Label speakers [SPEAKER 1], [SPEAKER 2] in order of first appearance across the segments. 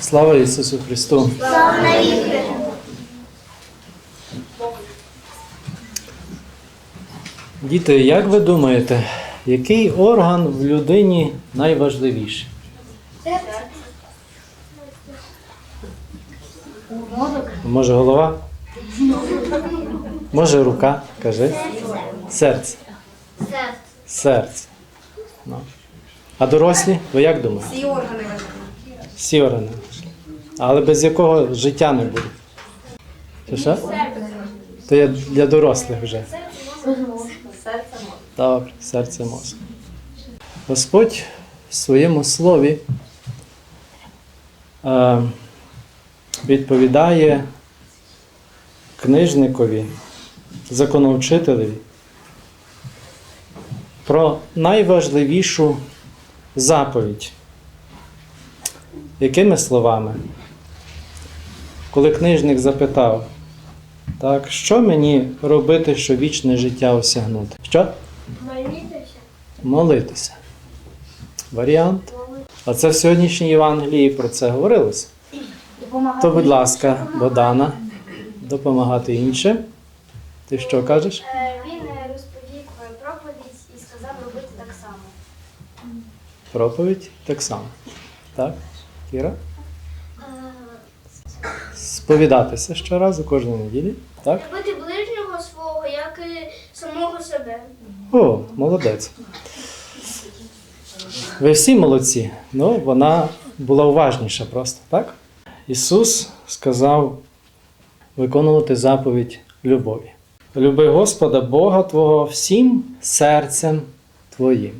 [SPEAKER 1] Слава Ісусу Христу!
[SPEAKER 2] Слава навіки!
[SPEAKER 1] Діти, як ви думаєте, який орган в людині найважливіший? Може голова? Може рука? Кажи. Серце.
[SPEAKER 2] Серце.
[SPEAKER 1] Серце. Ну. А дорослі? Ви як думаєте?
[SPEAKER 3] Всі органи важливі.
[SPEAKER 1] Всі органи. Але без якого життя не буде. Чи що? То є для дорослих вже. Добре, серце мозок. Господь в своєму слові е, відповідає книжникові, законовчителеві про найважливішу заповідь. Якими словами? Коли книжник запитав, так, що мені робити, щоб вічне життя осягнути? Що?
[SPEAKER 2] Молитися.
[SPEAKER 1] Молитися. Варіант. А це в сьогоднішній Євангелії про це говорилося. То, будь ласка, Богдана, допомагати іншим. Ти що кажеш?
[SPEAKER 2] Е, Він е, розповів е, проповідь і сказав робити так само.
[SPEAKER 1] Проповідь так само. Так? Кіра? Сповідатися щоразу, кожної неділі. Так?
[SPEAKER 2] Любити ближнього свого, як і самого себе.
[SPEAKER 1] О, молодець. Ви всі молодці. Ну, вона була уважніша просто, так? Ісус сказав виконувати заповідь любові. Люби Господа Бога Твого всім серцем Твоїм,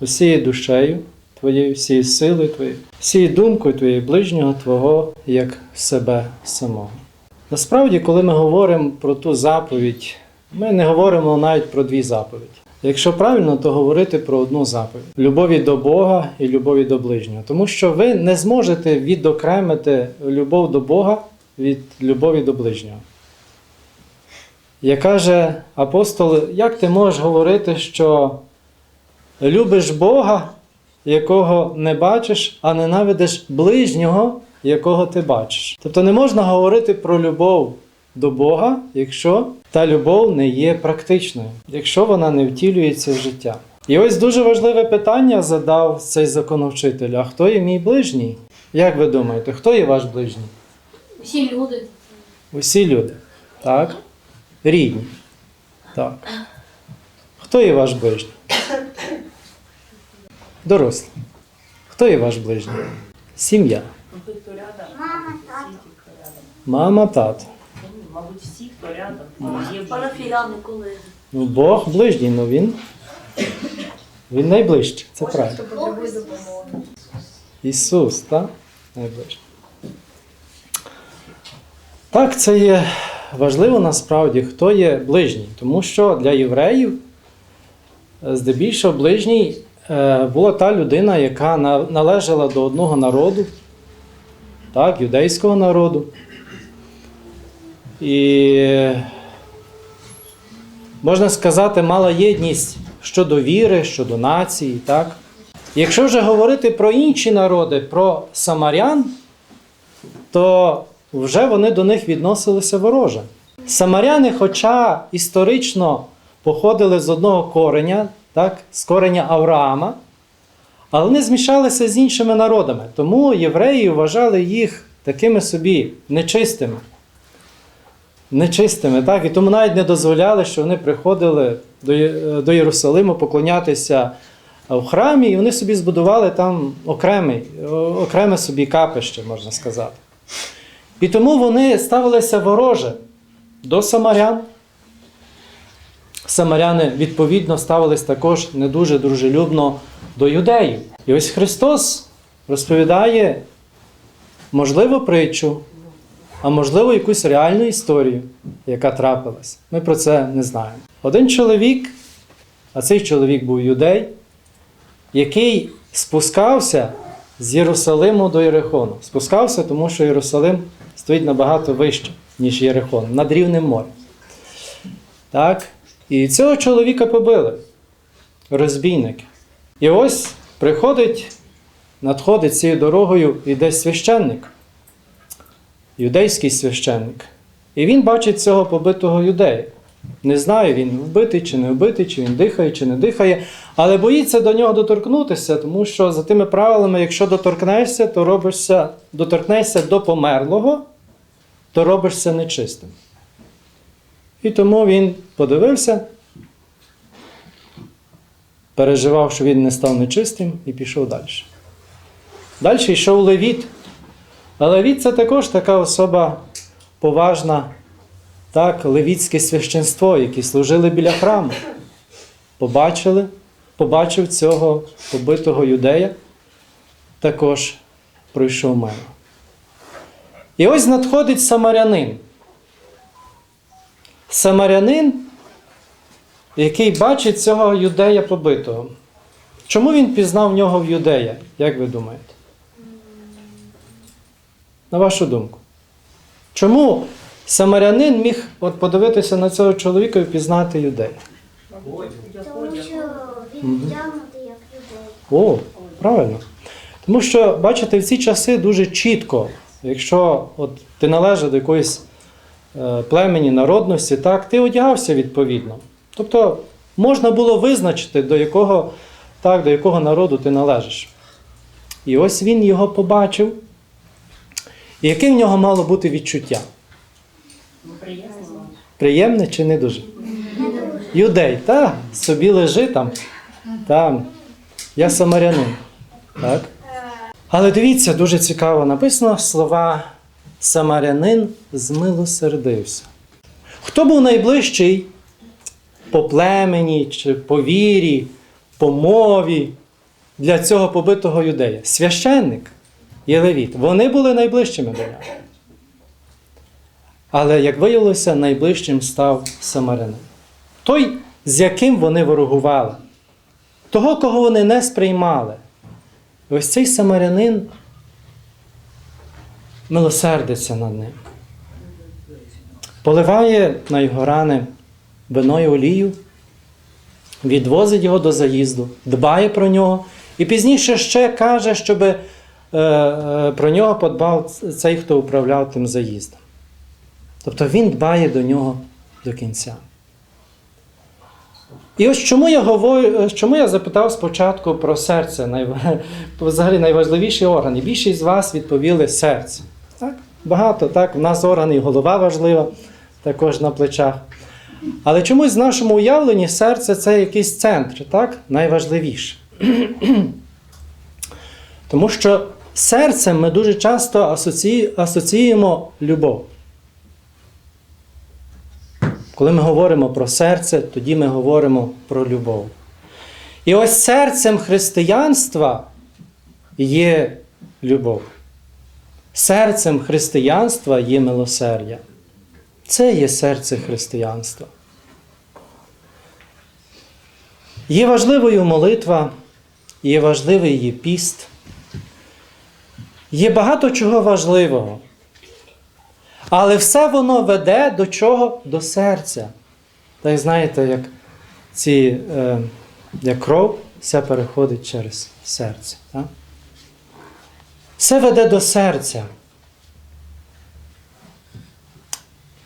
[SPEAKER 1] усією душею Твоєю, всією силою Твоєю, всією думкою Твоєю ближнього Твого, як себе самого. Насправді, коли ми говоримо про ту заповідь, ми не говоримо навіть про дві заповіді. Якщо правильно, то говорити про одну заповідь любові до Бога і любові до ближнього. Тому що ви не зможете відокремити любов до Бога від любові до ближнього. Як каже апостол, як ти можеш говорити, що любиш Бога, якого не бачиш, а ненавидиш ближнього, якого ти бачиш. Тобто не можна говорити про любов до Бога, якщо та любов не є практичною, якщо вона не втілюється в життя. І ось дуже важливе питання задав цей законовчитель: а хто є мій ближній? Як ви думаєте, хто є ваш ближній?
[SPEAKER 4] Всі люди.
[SPEAKER 1] Усі люди. Так? Рідні. Так. Хто є ваш ближній? Дорослі. Хто є ваш ближній? Сім'я.
[SPEAKER 2] Мама, тато.
[SPEAKER 1] Мама, тато.
[SPEAKER 5] Мабуть, всі, хто рядом. Є
[SPEAKER 4] Парафіяни, колеги.
[SPEAKER 1] Ну, Бог ближній, ну він. Він найближчий, це правильно. Ісус, так? Найближчий. Так, це є важливо насправді, хто є ближній. Тому що для євреїв, е, здебільшого, ближній була та людина, яка належала до одного народу, так, юдейського народу. І можна сказати, мала єдність щодо віри, щодо нації. Так? Якщо вже говорити про інші народи, про самарян, то вже вони до них відносилися вороже. Самаряни, хоча історично походили з одного кореня, так, з кореня Авраама, але вони змішалися з іншими народами. Тому євреї вважали їх такими собі нечистими. Нечистими, так? І тому навіть не дозволяли, що вони приходили до, до Єрусалиму поклонятися в храмі, і вони собі збудували там окремий, окреме собі капище, можна сказати. І тому вони ставилися вороже до самарян. Самаряни, відповідно, ставились також не дуже дружелюбно до юдеїв. І ось Христос розповідає, можливо, притчу, а можливо, якусь реальну історію, яка трапилась. Ми про це не знаємо. Один чоловік, а цей чоловік був юдей, який спускався з Єрусалиму до Єрихону. Спускався, тому що Єрусалим стоїть набагато вище, ніж Єрихон, над рівнем моря. Так? І цього чоловіка побили розбійники. І ось приходить, надходить цією дорогою і десь священник юдейський священник. І він бачить цього побитого юдея. Не знає, він вбитий чи не вбитий, чи він дихає, чи не дихає, але боїться до нього доторкнутися, тому що за тими правилами, якщо доторкнешся, то робишся, доторкнешся до померлого, то робишся нечистим. І тому він подивився, переживав, що він не став нечистим, і пішов далі. Далі йшов Левіт. А Левіт це також така особа поважна, так, левітське священство, які служили біля храму. Побачили, побачив цього побитого юдея, також пройшов мимо. І ось надходить самарянин. Самарянин, який бачить цього юдея побитого. Чому він пізнав нього в юдея, як ви думаєте? На вашу думку. Чому самарянин міг от подивитися на цього чоловіка і впізнати юдея?
[SPEAKER 2] Тому що він вдягнутий як людей.
[SPEAKER 1] О, правильно. Тому що, бачите, в ці часи дуже чітко, якщо от ти належав до якоїсь племені, народності, так, ти одягався відповідно. Тобто можна було визначити, до якого, так, до якого народу ти належиш. І ось він його побачив. І яке в нього мало бути відчуття?
[SPEAKER 5] Мабуть.
[SPEAKER 1] Приємне чи не дуже? Юдей, та, собі лежи там. Там. Я самарянин. Так? Але дивіться, дуже цікаво написано слова Самарянин змилосердився. Хто був найближчий по племені, чи по вірі, по мові для цього побитого юдея? Священник і левіт. Вони були найближчими до нього. Але, як виявилося, найближчим став самарянин. Той, з яким вони ворогували, того, кого вони не сприймали. І ось цей самарянин милосердиться над ним. Поливає на його рани вино і олію, відвозить його до заїзду, дбає про нього і пізніше ще каже, щоб е, е, про нього подбав цей, хто управляв тим заїздом. Тобто він дбає до нього до кінця. І ось чому я говорю, чому я запитав спочатку про серце, взагалі найважливіший орган. І більшість з вас відповіли серце. Багато, так, в нас органи і голова важлива, також на плечах. Але чомусь в нашому уявленні серце це якийсь центр, так? найважливіше. Тому що серцем ми дуже часто асоці... асоціюємо любов. Коли ми говоримо про серце, тоді ми говоримо про любов. І ось серцем християнства є любов. Серцем християнства є милосердя. Це є серце християнства. Є важливою молитва, є важливий її піст. Є багато чого важливого. Але все воно веде до чого? До серця. Так знаєте, як ці, е, як кров, все переходить через серце. Так? Все веде до серця.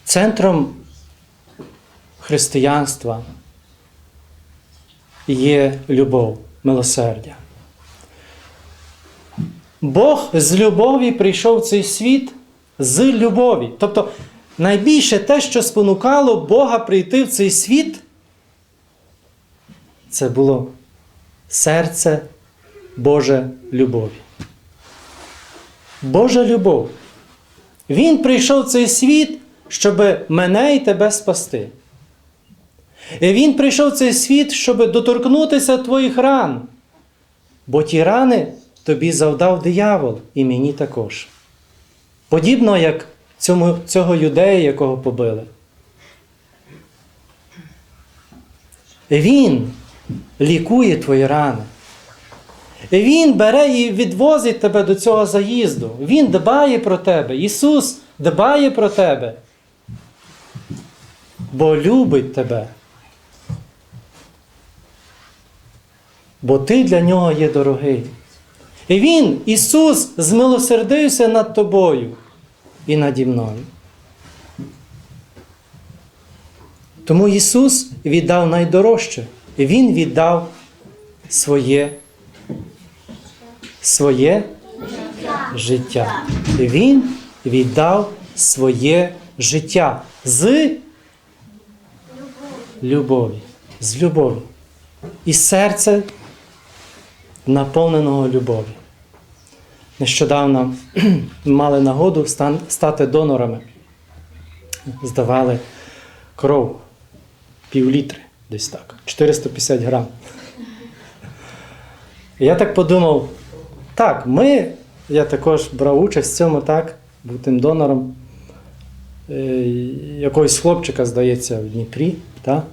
[SPEAKER 1] Центром християнства є любов, милосердя. Бог з любові прийшов в цей світ з любові. Тобто найбільше те, що спонукало Бога прийти в цей світ, це було серце Боже любові. Божа любов. Він прийшов в цей світ, щоб мене і тебе спасти. І Він прийшов в цей світ, щоб доторкнутися твоїх ран. Бо ті рани тобі завдав диявол і мені також. Подібно як цьому, цього юдея, якого побили. Він лікує твої рани. Він бере і відвозить тебе до цього заїзду. Він дбає про тебе. Ісус дбає про тебе. Бо любить тебе. Бо ти для нього є дорогий. І Він, Ісус, змилосердився над тобою. і наді мною. Тому Ісус віддав найдорожче. Він віддав своє, своє життя. Він віддав своє життя з любові. З любові. І серце наповненого любові. Нещодавно мали нагоду стати донорами. Здавали кров пів літри, десь так, 450 грам. Я так подумав, так, ми, я також брав участь в цьому, так, був тим донором е, якогось хлопчика, здається, в Дніпрі. Так?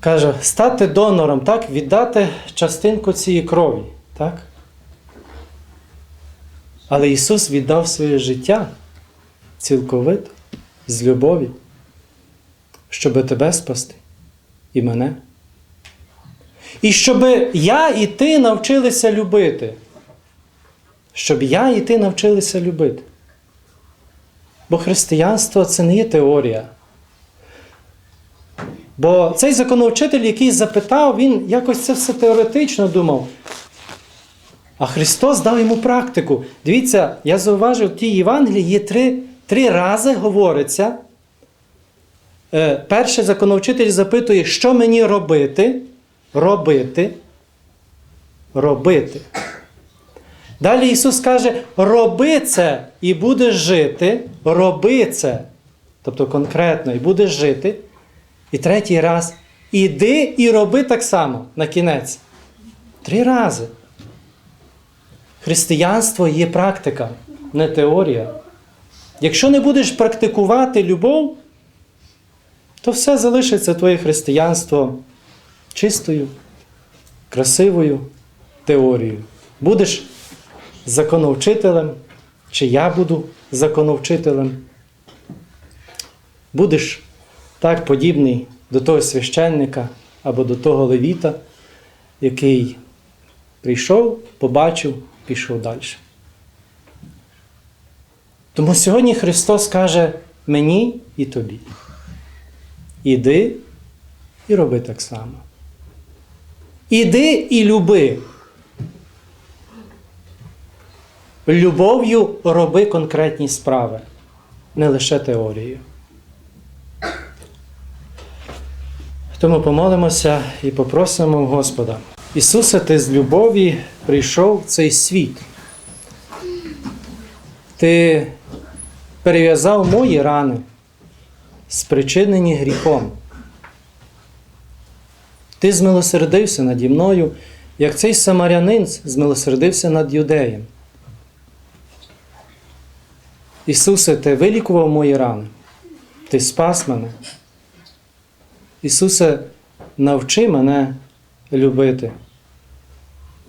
[SPEAKER 1] Каже, стати донором, так, віддати частинку цієї крові. Так? Але Ісус віддав своє життя цілковито, з любові, щоб тебе спасти і мене. І щоб я і ти навчилися любити. Щоб я і ти навчилися любити. Бо християнство це не є теорія. Бо цей законовчитель, який запитав, він якось це все теоретично думав. А Христос дав йому практику. Дивіться, я зауважив, в тій Євангелії є три, три рази говориться. Е, перший законовчитель запитує, що мені робити? Робити. Робити. Далі Ісус каже: роби це і будеш жити. Роби це. Тобто конкретно, і будеш жити. І третій раз іди і роби так само на кінець. Три рази. Християнство є практика, не теорія. Якщо не будеш практикувати любов, то все залишиться твоє християнство чистою, красивою теорією. Будеш законовчителем, чи я буду законовчителем. Будеш так подібний до того священника або до того левіта, який прийшов, побачив, пішов далі. Тому сьогодні Христос каже мені і тобі. Іди і роби так само. Іди і люби. Любов'ю роби конкретні справи, не лише теорією. Тому помолимося і попросимо Господа. Ісусе, Ти з любові прийшов в цей світ. Ти перев'язав мої рани, спричинені гріхом. Ти змилосердився наді мною, як цей самарянин змилосердився над юдеєм. Ісусе, Ти вилікував мої рани, Ти спас мене. Ісусе, навчи мене любити,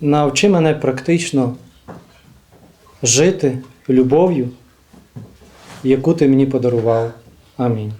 [SPEAKER 1] навчи мене практично жити любов'ю, яку ти мені подарував. Амінь.